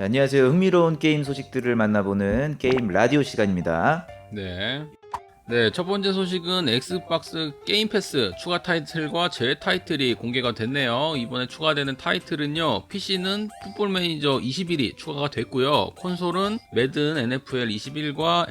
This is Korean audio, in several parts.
네, 안녕하세요. 흥미로운 게임 소식들을 만나보는 게임 라디오 시간입니다. 네. 네, 첫 번째 소식은 엑스박스 게임 패스 추가 타이틀과 재 타이틀이 공개가 됐네요. 이번에 추가되는 타이틀은요, PC는 풋볼 매니저 21이 추가가 됐고요. 콘솔은 매든 NFL 21과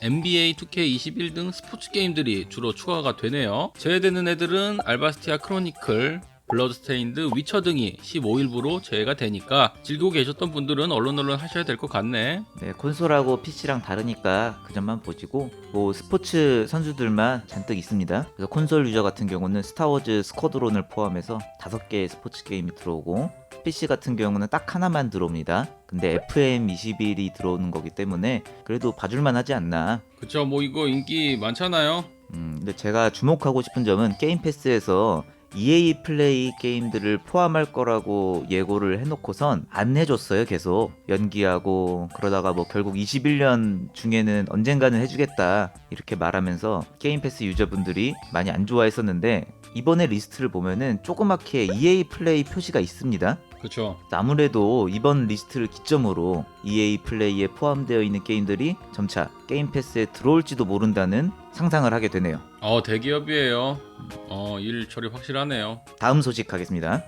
NBA 2K 21 등 스포츠 게임들이 주로 추가가 되네요. 제외되는 애들은 알바스티아 크로니클, 블러드스테인드, 위쳐 등이 15일부로 제외가 되니까 즐기고 계셨던 분들은 얼른 얼른 하셔야 될 것 같네. 네, 콘솔하고 PC랑 다르니까 그 점만 보시고 뭐 스포츠 선수들만 잔뜩 있습니다. 그래서 콘솔 유저 같은 경우는 스타워즈 스쿼드론을 포함해서 다섯 개의 스포츠 게임이 들어오고 PC 같은 경우는 딱 하나만 들어옵니다. 근데 FM21이 들어오는 거기 때문에 그래도 봐줄만 하지 않나. 그쵸, 뭐 이거 인기 많잖아요. 음, 근데 제가 주목하고 싶은 점은 게임 패스에서 EA 플레이 게임들을 포함할 거라고 예고를 해놓고선 안 해줬어요 계속. 연기하고 그러다가 뭐 결국 21년 중에는 언젠가는 해주겠다 이렇게 말하면서 게임 패스 유저분들이 많이 안 좋아했었는데 이번에 리스트를 보면은 조그맣게 EA 플레이 표시가 있습니다 그쵸. 아무래도 이번 리스트를 기점으로 EA 플레이에 포함되어 있는 게임들이 점차 게임 패스에 들어올지도 모른다는 상상을 하게 되네요. 어, 대기업이에요. 어, 일 처리 확실하네요. 다음 소식 가겠습니다.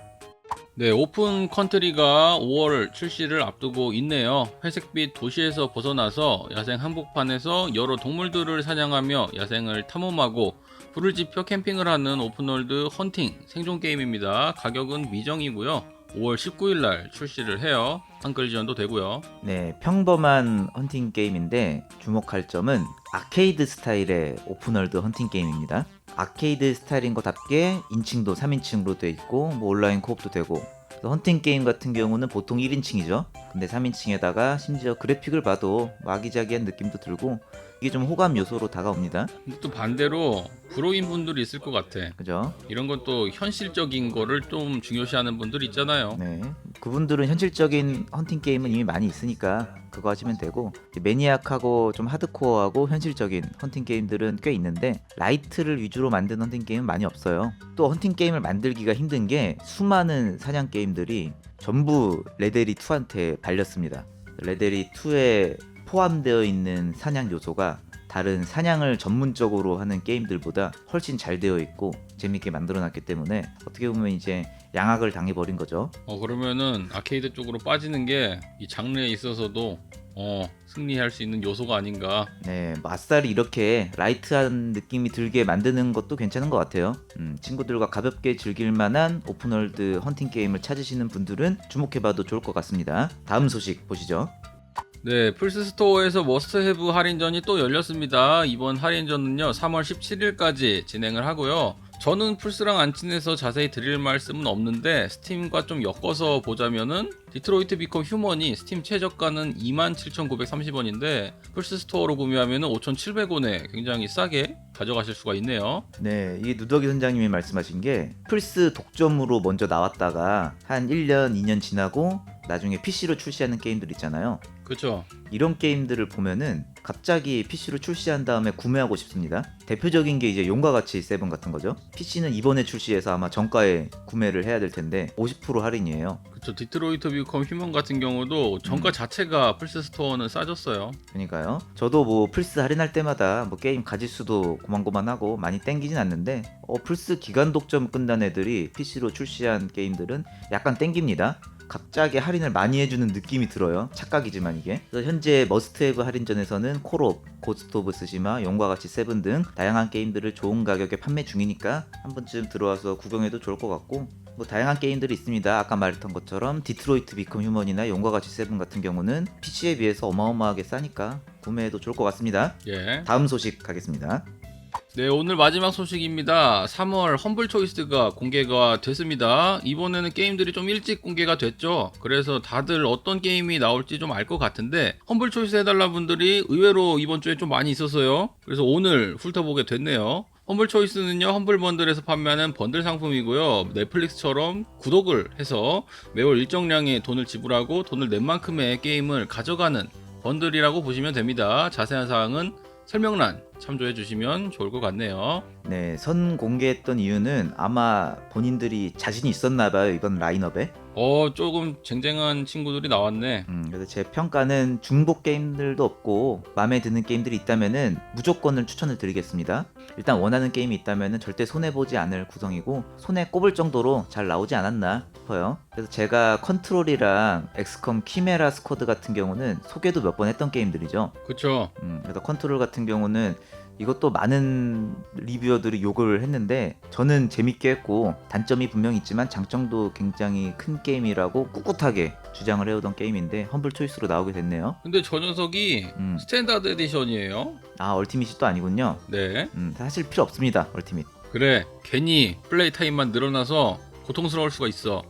네, 오픈 컨트리가 5월 출시를 앞두고 있네요. 회색빛 도시에서 벗어나서 야생 한복판에서 여러 동물들을 사냥하며 야생을 탐험하고 불을 지펴 캠핑을 하는 오픈월드 헌팅 생존 게임입니다. 가격은 미정이고요. 5월 19일 날 출시를 해요. 한글 지원도 되고요. 네, 평범한 헌팅 게임인데 주목할 점은 아케이드 스타일의 오픈월드 헌팅 게임입니다. 아케이드 스타일인 것답게 인칭도 3인칭으로 돼 있고 뭐 온라인 코업도 되고 헌팅 게임 같은 경우는 보통 1인칭이죠. 근데 3인칭에다가 심지어 그래픽을 봐도 아기자기한 느낌도 들고 이게 좀 호감 요소로 다가옵니다. 근데 또 반대로 불호인 분들이 있을 것 같아. 그죠? 이런 건 또 현실적인 거를 좀 중요시하는 분들 있잖아요. 네. 그분들은 현실적인 헌팅 게임은 이미 많이 있으니까 그거 하시면 되고 이제 매니악하고 좀 하드코어하고 현실적인 헌팅 게임들은 꽤 있는데 라이트를 위주로 만든 헌팅 게임은 많이 없어요. 또 헌팅 게임을 만들기가 힘든 게 수많은 사냥 게임들이 전부 레데리 2한테 발렸습니다. 레데리 2에 포함되어 있는 사냥 요소가 다른 사냥을 전문적으로 하는 게임들보다 훨씬 잘 되어 있고 재밌게 만들어놨기 때문에 어떻게 보면 이제 양악을 당해버린 거죠. 어 그러면은 아케이드 쪽으로 빠지는 게 이 장르에 있어서도 어 승리할 수 있는 요소가 아닌가. 네, 맛살이 이렇게 라이트한 느낌이 들게 만드는 것도 괜찮은 것 같아요. 음, 친구들과 가볍게 즐길 만한 오픈월드 헌팅 게임을 찾으시는 분들은 주목해봐도 좋을 것 같습니다. 다음 소식 보시죠. 네, 플스 스토어에서 머스트헤브 할인전이 또 열렸습니다. 이번 할인전은요 3월 17일까지 진행을 하고요. 저는 플스랑 안 친해서 자세히 드릴 말씀은 없는데 스팀과 좀 엮어서 보자면은 디트로이트 비컴 휴먼이 스팀 최저가는 27,930원인데 플스 스토어로 구매하면은 5,700원에 굉장히 싸게 가져가실 수가 있네요. 네, 이게 누더기 선장님이 말씀하신 게 플스 독점으로 먼저 나왔다가 한 1년, 2년 지나고 나중에 PC로 출시하는 게임들 있잖아요. 그렇죠. 이런 게임들을 보면은 갑자기 PC로 출시한 다음에 구매하고 싶습니다. 대표적인 게 이제 용과 같이 세븐 같은 거죠. PC는 이번에 출시해서 아마 정가에 구매를 해야 될 텐데 50% 할인이에요. 그렇죠. 디트로이트 비컴 휴먼 같은 경우도 정가 자체가 플스 스토어는 싸졌어요. 그러니까요. 저도 뭐 플스 할인할 때마다 뭐 게임 가질 수도 고만고만하고 많이 땡기진 않는데 어 플스 기간 독점 끝난 애들이 PC로 출시한 게임들은 약간 땡깁니다. 갑자기 할인을 많이 해주는 느낌이 들어요. 착각이지만 이게. 그래서 현재 머스트헤브 할인전에서는 콜옵, 고스트 오브 스시마, 용과 같이 세븐 등 다양한 게임들을 좋은 가격에 판매 중이니까 한 번쯤 들어와서 구경해도 좋을 것 같고 뭐 다양한 게임들이 있습니다. 아까 말했던 것처럼 디트로이트 비컴 휴먼이나 용과 같이 세븐 같은 경우는 PC에 비해서 어마어마하게 싸니까 구매해도 좋을 것 같습니다. 예. 다음 소식 가겠습니다. 네, 오늘 마지막 소식입니다. 3월 험블 초이스가 공개가 됐습니다. 이번에는 게임들이 좀 일찍 공개가 됐죠. 그래서 다들 어떤 게임이 나올지 좀 알 것 같은데 험블 초이스 해달라 분들이 의외로 이번 주에 좀 많이 있었어요. 그래서 오늘 훑어보게 됐네요. 험블 초이스는요, 험블 번들에서 판매하는 번들 상품이고요. 넷플릭스처럼 구독을 해서 매월 일정량의 돈을 지불하고 돈을 낸 만큼의 게임을 가져가는 번들이라고 보시면 됩니다. 자세한 사항은 설명란 참조해 주시면 좋을 것 같네요. 네, 선 공개했던 이유는 아마 본인들이 자신이 있었나 봐요, 이번 라인업에. 어 조금 쟁쟁한 친구들이 나왔네. 음, 그래서 제 평가는 중복 게임들도 없고 마음에 드는 게임들이 있다면은 무조건을 추천을 드리겠습니다. 일단 원하는 게임이 있다면은 절대 손해 보지 않을 구성이고 손에 꼽을 정도로 잘 나오지 않았나 싶어요. 그래서 제가 컨트롤이랑 엑스컴 키메라 스쿼드 같은 경우는 소개도 몇 번 했던 게임들이죠. 그쵸? 음, 그래서 컨트롤 같은 경우는 이것도 많은 리뷰어들이 욕을 했는데 저는 재밌게 했고 단점이 분명히 있지만 장점도 굉장히 큰 게임이라고 꿋꿋하게 주장을 해오던 게임인데 험블 초이스로 나오게 됐네요. 근데 저 녀석이 음. 스탠다드 에디션이에요. 아 얼티밋이 또 아니군요. 네. 음, 사실 필요 없습니다 얼티밋. 그래 괜히 플레이 타임만 늘어나서 고통스러울 수가 있어.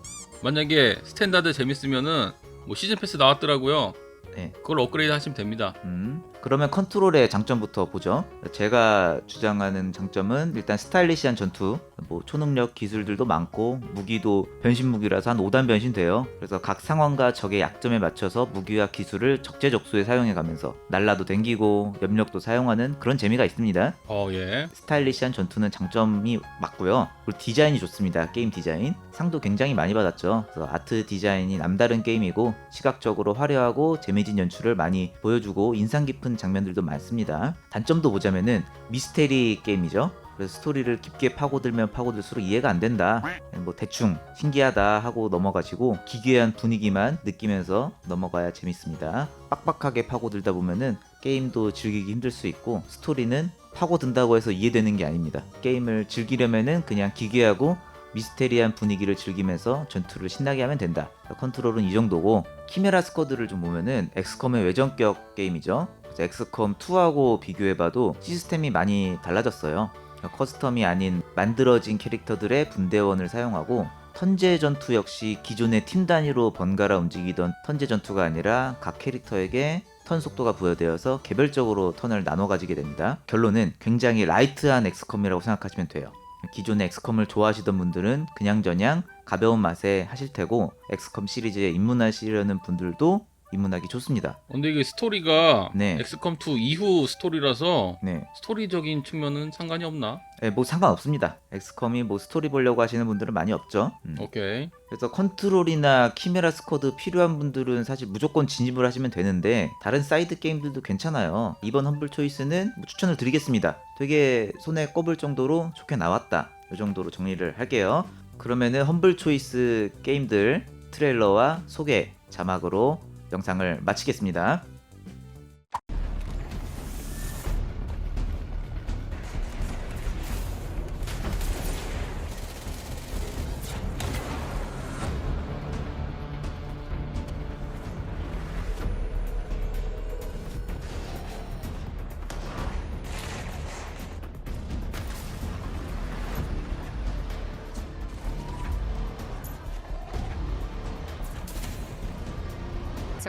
만약에 스탠다드 재밌으면은 뭐 시즌 패스 나왔더라고요. 네. 그걸 업그레이드 하시면 됩니다. 음, 그러면 컨트롤의 장점부터 보죠. 제가 주장하는 장점은 일단 스타일리시한 전투, 뭐 초능력 기술들도 많고 무기도 변신 무기라서 한 5단 변신돼요. 그래서 각 상황과 적의 약점에 맞춰서 무기와 기술을 적재적소에 사용해가면서 날라도 댕기고 염력도 사용하는 그런 재미가 있습니다. 어 예. 스타일리시한 전투는 장점이 맞고요. 그리고 디자인이 좋습니다. 게임 디자인. 상도 굉장히 많이 받았죠. 그래서 아트 디자인이 남다른 게임이고 시각적으로 화려하고 재미진 연출을 많이 보여주고 인상 깊은 장면들도 많습니다. 단점도 보자면은 미스테리 게임이죠. 그래서 스토리를 깊게 파고들면 파고들수록 이해가 안 된다. 뭐 대충 신기하다 하고 넘어가시고 기괴한 분위기만 느끼면서 넘어가야 재밌습니다. 빡빡하게 파고들다 보면은 게임도 즐기기 힘들 수 있고 스토리는 파고든다고 해서 이해되는 게 아닙니다. 게임을 즐기려면은 그냥 기괴하고 미스테리한 분위기를 즐기면서 전투를 신나게 하면 된다. 컨트롤은 이 정도고 키메라 스쿼드를 좀 보면은 엑스컴의 외전격 게임이죠. 엑스컴 2하고 비교해봐도 시스템이 많이 달라졌어요. 커스텀이 아닌 만들어진 캐릭터들의 분대원을 사용하고 턴제 전투 역시 기존의 팀 단위로 번갈아 움직이던 턴제 전투가 아니라 각 캐릭터에게 턴 속도가 부여되어서 개별적으로 턴을 나눠 가지게 됩니다. 결론은 굉장히 라이트한 엑스컴이라고 생각하시면 돼요. 기존의 엑스컴을 좋아하시던 분들은 그냥저냥 가벼운 맛에 하실 테고 엑스컴 시리즈에 입문하시려는 분들도 입문하기 좋습니다. 근데 이게 스토리가 네. 엑스컴 2 이후 스토리라서 네, 스토리적인 측면은 상관이 없나? 네, 뭐 상관없습니다. 엑스컴이 뭐 스토리 보려고 하시는 분들은 많이 없죠. 음. 오케이. 그래서 컨트롤이나 키메라 스쿼드 필요한 분들은 사실 무조건 진입을 하시면 되는데 다른 사이드 게임들도 괜찮아요. 이번 험블 초이스는 뭐 추천을 드리겠습니다. 되게 손에 꼽을 정도로 좋게 나왔다. 이 정도로 정리를 할게요. 그러면은 험블 초이스 게임들 트레일러와 소개 자막으로 영상을 마치겠습니다.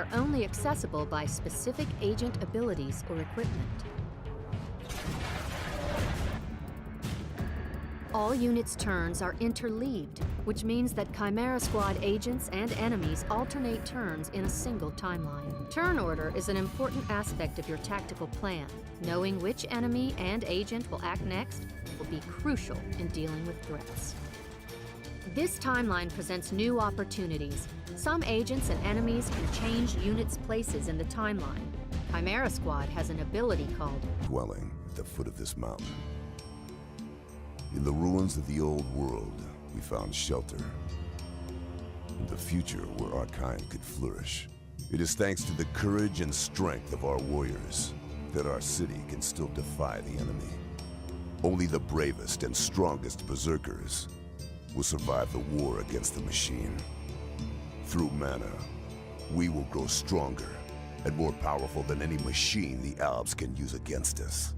Are only accessible by specific agent abilities or equipment. All units' turns are interleaved, which means that Chimera Squad agents and enemies alternate turns in a single timeline. Turn order is an important aspect of your tactical plan. Knowing which enemy and agent will act next will be crucial in dealing with threats. This timeline presents new opportunities. Some agents and enemies can change units' places in the timeline. Chimera Squad has an ability called dwelling at the foot of this mountain. In the ruins of the old world, we found shelter. The future where our kind could flourish. It is thanks to the courage and strength of our warriors that our city can still defy the enemy. Only the bravest and strongest berserkers will survive the war against the machine. Through mana, we will grow stronger and more powerful than any machine the Alps can use against us.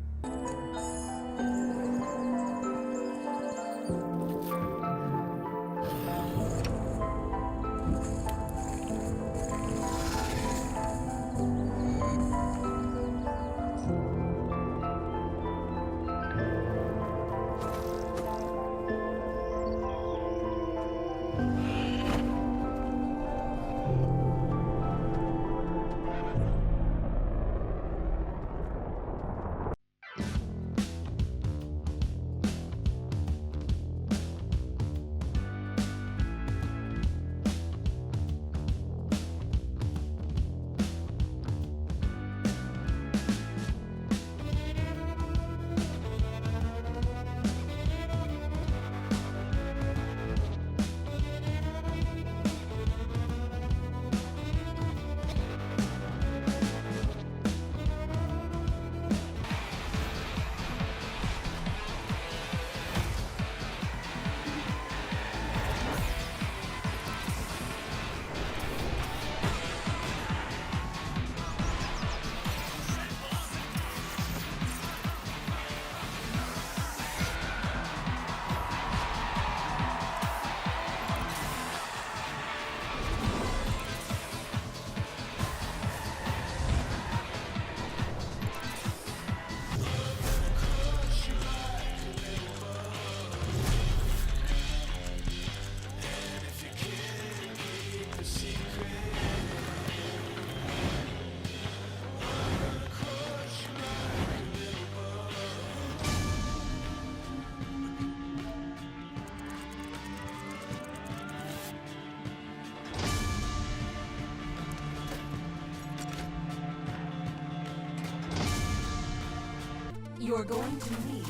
You're going to need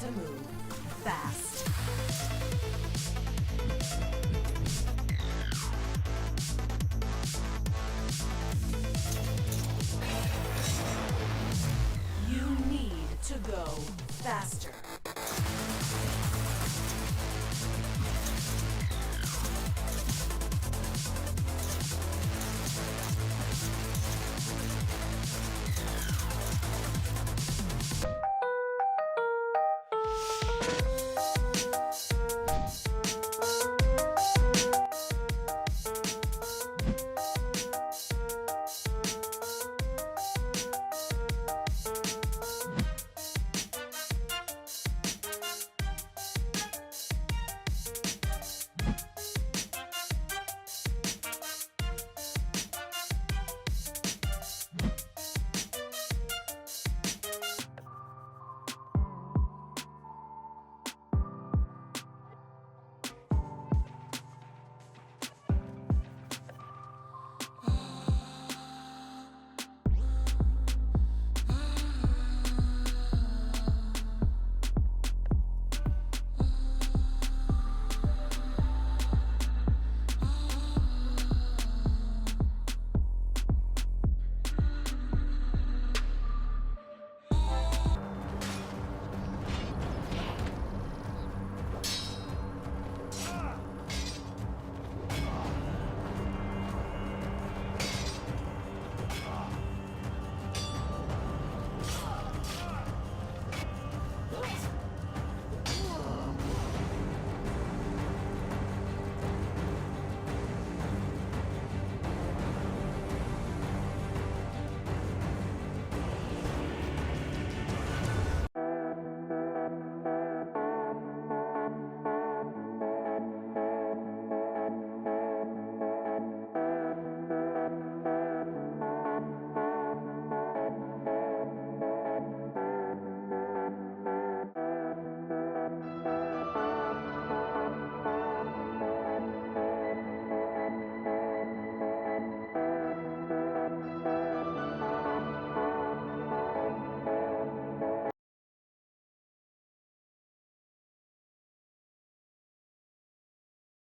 to move fast. You need to go faster.